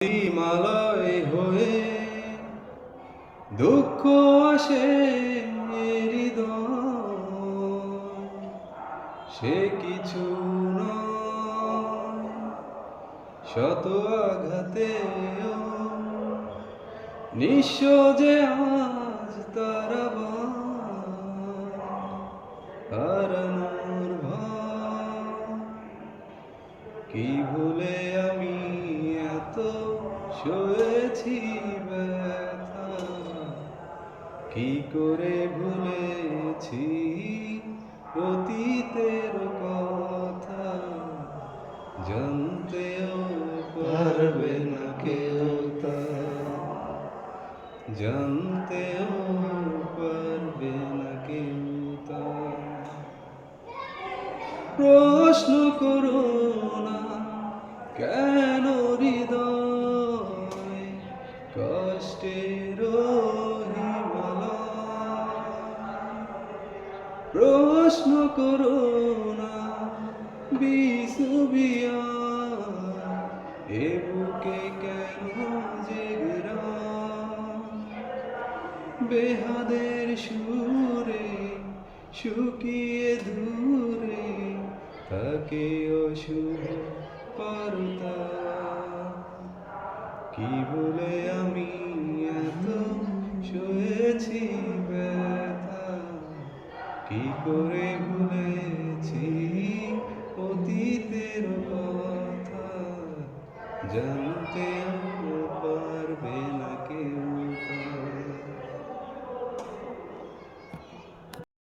হিমালয় হয়ে দুঃখ আসে সে কিছু শত আঘাতে নিঃস্ব যে আজ তারা হারানোর কি ভুলে আমি এত সয়েছি ব্যথা। কি করে ভুলেছি অতীতের কথা? জানতেও পারবে না কেউ তা। জানতেও পারবে না কেউ তা। প্রশ্ন করো কেন হৃদয় প্রশ্ন করো না বিসুবিয়া এ বুকে কেন জেগরা বেহাদের সুরে, শুকিয়ে দূরে তাকে অশুভ পারতা কি বলে আমি এত শুয়েছি ব্যথা? কি করে ভুলেছি অতীতের কথা? জানতে পারবে না